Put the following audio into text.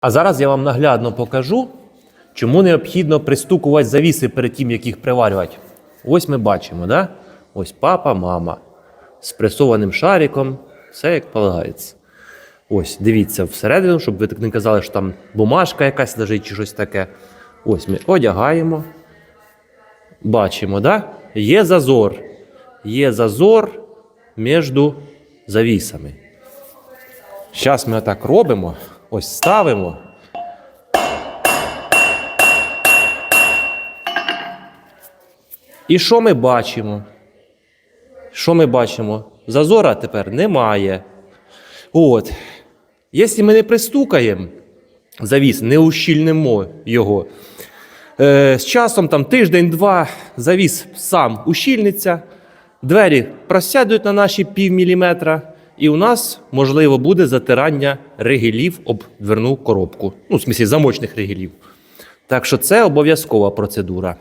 А зараз я вам наглядно покажу, чому необхідно пристукувати завіси перед тим, як їх приварювати. Ось ми бачимо, да? ось папа, мама з пресованим шариком, все як полагається. Ось, дивіться всередину, щоб ви так не казали, що там бумажка якась лежить чи щось таке. Ось ми одягаємо. Бачимо, да? Є зазор. Є зазор між завісами. Зараз ми отак робимо. Ось ставимо. І що ми бачимо? Що ми бачимо? Зазора тепер немає. От. Якщо ми не пристукаємо завіс, не ущільнимо його, е, з часом там тиждень-два завіс сам ущільниться, двері просядуть на наші пів міліметра, і у нас, можливо, буде затирання ригелів об дверну коробку. Ну, в смісі, замочних ригелів. Так що це обов'язкова процедура.